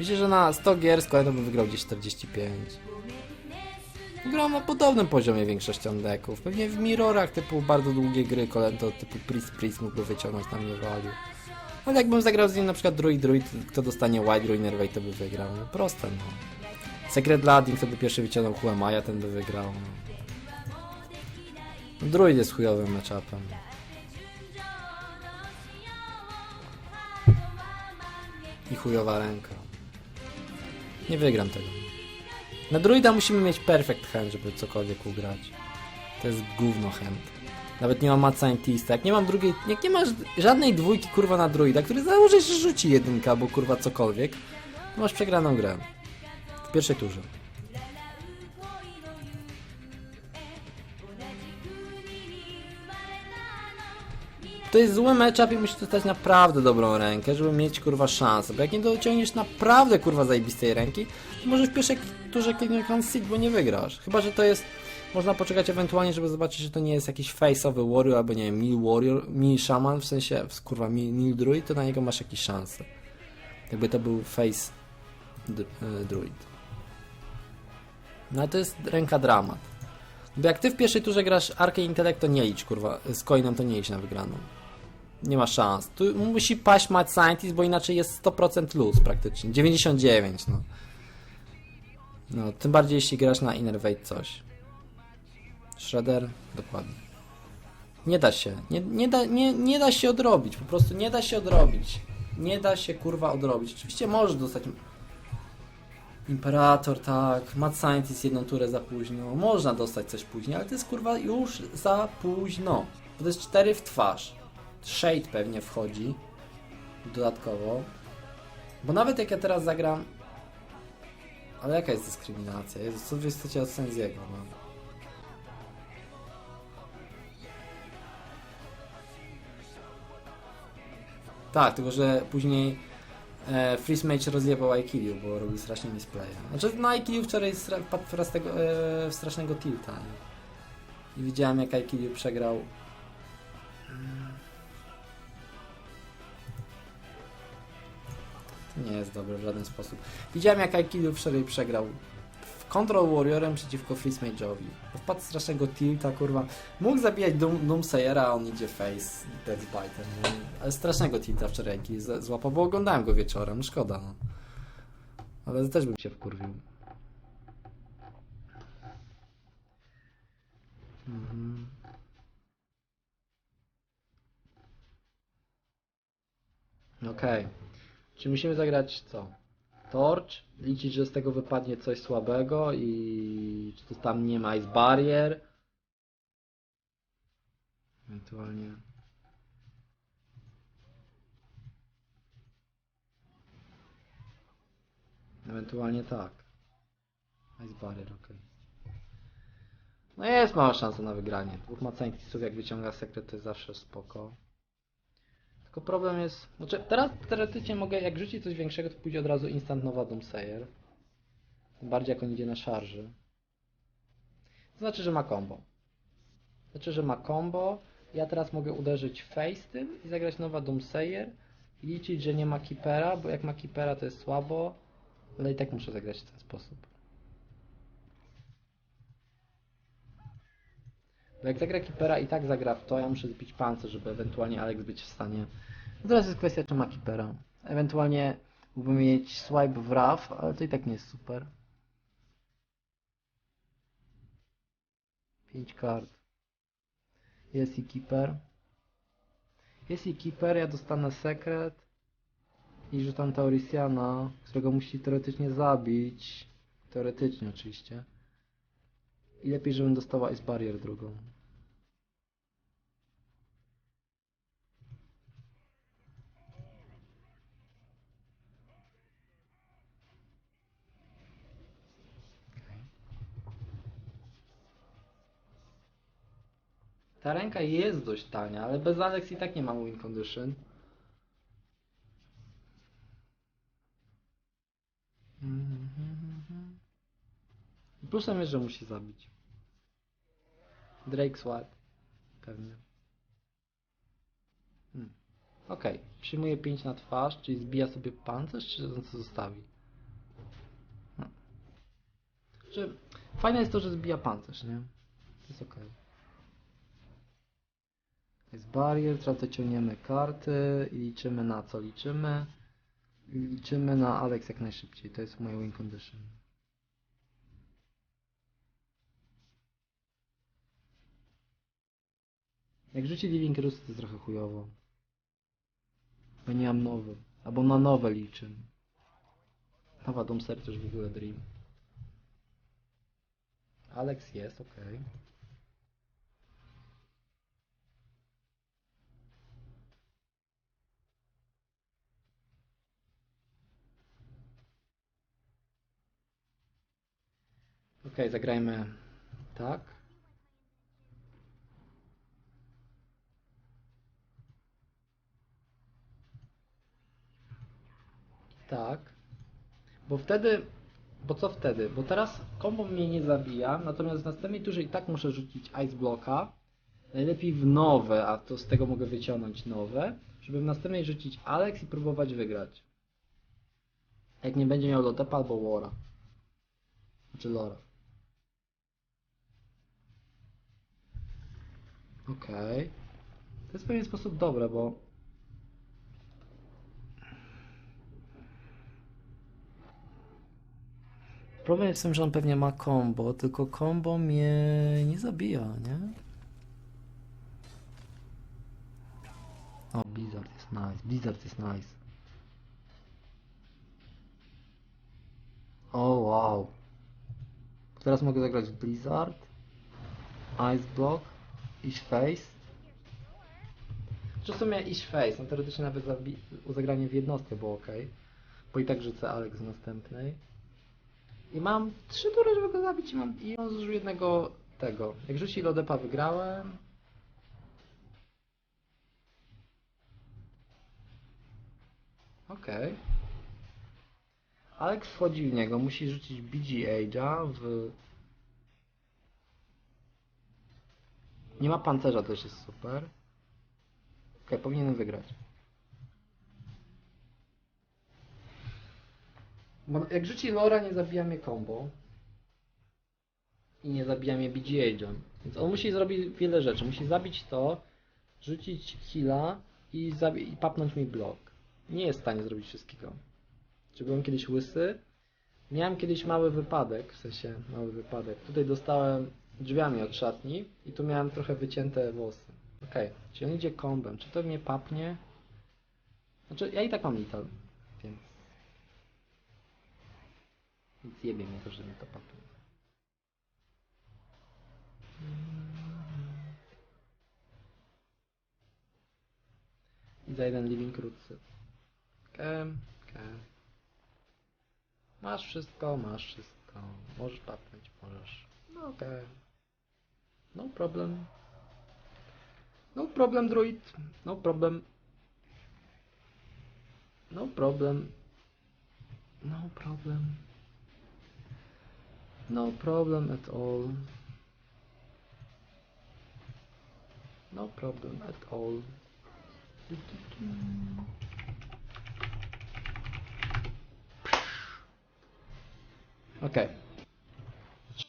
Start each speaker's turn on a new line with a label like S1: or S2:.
S1: Myślę, że na 100 gier skoro to by wygrał gdzieś 45. Grałem na podobnym poziomie większością deków. Pewnie w mirrorach typu bardzo długie gry, kolento typu Priest Priest mógłby wyciągnąć na mnie waliu. Ale jakbym zagrał z nim na przykład Druid Druid, kto dostanie Wide Ruiner Way, to by wygrał. No proste no. Secret Ladding, kto by pierwszy wyciągnął Huamaja, ten by wygrał. No. Druid jest chujowym matchupem. I chujowa ręka. Nie wygram tego. Na druida musimy mieć perfect hand, żeby cokolwiek ugrać. To jest gówno hand. Nawet nie mam Mad Scientista. Jak nie mam drugiej, jak nie masz żadnej dwójki kurwa na druida, który założy, że rzuci jedynka albo kurwa cokolwiek, to masz przegraną grę. W pierwszej turze. To jest zły matchup i musisz dostać naprawdę dobrą rękę, żeby mieć kurwa szansę. Bo jak nie dociągniesz naprawdę kurwa zajebistej ręki, to może w pierwszej turze kliknąć concede, bo nie wygrasz. Chyba, że to jest. Można poczekać ewentualnie, żeby zobaczyć, że to nie jest jakiś face'owy warrior, albo nie wiem, mil warrior, mil shaman, w sensie, kurwa, mil, druid, to na niego masz jakieś szanse. Jakby to był face e, druid. No ale to jest ręka dramat. Bo jak ty w pierwszej turze grasz Arcane Intellect, to nie licz, kurwa, z coinem to nie licz na wygraną. Nie ma szans. Tu musi paść Mad Scientist, bo inaczej jest 100% luz praktycznie. 99, no. No, tym bardziej jeśli grasz na Innervate coś. Shredder, dokładnie. Nie da się. Nie, nie, da, nie, nie da się odrobić. Po prostu nie da się odrobić. Nie da się kurwa odrobić. Oczywiście możesz dostać. Imperator, tak. Mad Scientist jedną turę za późno. Można dostać coś później, ale to jest kurwa już za późno. Bo to jest 4 w twarz. Shade pewnie wchodzi dodatkowo. Bo nawet jak ja teraz zagram. Ale jaka jest dyskryminacja? Jezu, co wy chcecie od Senziego? No. Tak, tylko że później e, Freeze Mage rozjebał Aikiliu, bo robił strasznie misplaya. Znaczy na Aikiliu wczoraj stra- wpadł w, raz tego, e, strasznego tilta. I widziałem jak Aikiliu przegrał nie jest dobre w żaden sposób. Widziałem jak Aikido wczoraj przegrał w Control Warriorem przeciwko Freeze Mage'owi. Wpadł strasznego tilta, kurwa. Mógł zabijać Doom, Doomsayera, a on idzie face Death Biter? Ale strasznego tilta wczoraj z- złapał, bo oglądałem go wieczorem, no szkoda, no. Ale też bym się wkurwił. Mhm. Okej. Czy musimy zagrać co? Torch, liczyć, że z tego wypadnie coś słabego i czy to tam nie ma Ice Barrier? Ewentualnie. Ewentualnie tak. Ice Barrier, ok. No jest mała szansa na wygranie. Dwóch Maceńców jak wyciąga sekret to jest zawsze spoko. Tylko problem jest. Znaczy, teraz teoretycznie mogę, jak rzucić coś większego, to pójdzie od razu instant nowa Doomsayer. Tym bardziej jak on idzie na szarży. To znaczy, że ma combo. Znaczy, że ma combo. Ja teraz mogę uderzyć face tym i zagrać nowa Doomsayer. Liczyć, że nie ma Keepera, bo jak ma Keepera to jest słabo. Ale i tak muszę zagrać w ten sposób. Bo jak zagra Keepera i tak zagra w to, ja muszę zbić pancerz, żeby ewentualnie Alex być w stanie. No teraz jest kwestia, czy ma Keepera. Ewentualnie mógłbym mieć swipe w RAF, ale to i tak nie jest super. 5 kart. Jest i Keeper. Jest i Keeper, ja dostanę sekret. I rzucam Taurisiana, którego musi teoretycznie zabić. Teoretycznie oczywiście. I lepiej, żebym dostała Ice Barrier drugą. Ta ręka jest dość tania, ale bez Alex i tak nie mam win condition. Mhm. Plusem jest, że musi zabić. Drake Swat. Pewnie. Hmm. Okej. Okay. Przyjmuje 5 na twarz, czyli zbija sobie pancerz, czy on co zostawi? Hmm. Że fajne jest to, że zbija pancerz, nie? To jest okej. Okay. Jest barier, teraz dociągniemy karty i liczymy na co liczymy. Liczymy na Alex jak najszybciej, to jest moje win condition. Jak rzuci Living Roost to jest trochę chujowo. Bo nie mam nowy. Albo na nowe liczę. Nowa Dom Ser też w ogóle Dream. Alex jest, okej. Okej, zagrajmy tak. Tak. Bo wtedy, bo co wtedy? Bo teraz kombo mnie nie zabija, natomiast w następnej turze i tak muszę rzucić Ice Blocka. Najlepiej w nowe, a to z tego mogę wyciągnąć nowe, żeby w następnej rzucić Alex i próbować wygrać. Jak nie będzie miał Lotepa albo Wara. Znaczy Lora. Okej. To jest w pewien sposób dobre, bo Problem jest w tym, że on pewnie ma combo, tylko combo mnie nie zabija, nie? O, Blizzard jest nice, Blizzard jest nice. O, wow. Teraz mogę zagrać Blizzard, Ice Block, Ish Face. Czy w sumie Ish Face, no teoretycznie nawet zagranie w jednostkę było ok. Bo i tak rzucę Alex w następnej. I mam trzy tury, żeby go zabić i, mam, i on zużył jednego tego. Jak rzuci Lodepa wygrałem. Okej. Alex wchodzi w niego, musi rzucić BG Age'a w... Nie ma pancerza, też jest super. Okej, powinienem wygrać. Jak rzuci Lora, nie zabija mnie combo. I nie zabija mnie BGH-em. Więc on musi zrobić wiele rzeczy. Musi zabić to, rzucić heala i, i papnąć mi blok. Nie jest w stanie zrobić wszystkiego. Czy byłem kiedyś łysy? Miałem kiedyś mały wypadek, w sensie mały wypadek. Tutaj dostałem drzwiami od szatni i tu miałem trochę wycięte włosy. Okej, czyli on idzie kombem. Czy to mnie papnie? Znaczy, ja i tak mam lital, więc... Więc jebie mnie to, że mnie to papnie. I za jeden living krótcy. Kem, kem. Masz wszystko, masz wszystko. Możesz papnąć, możesz. No okej. No problem. No problem, druid. No problem. No problem. No problem. No problem at all. No problem at all. Okej.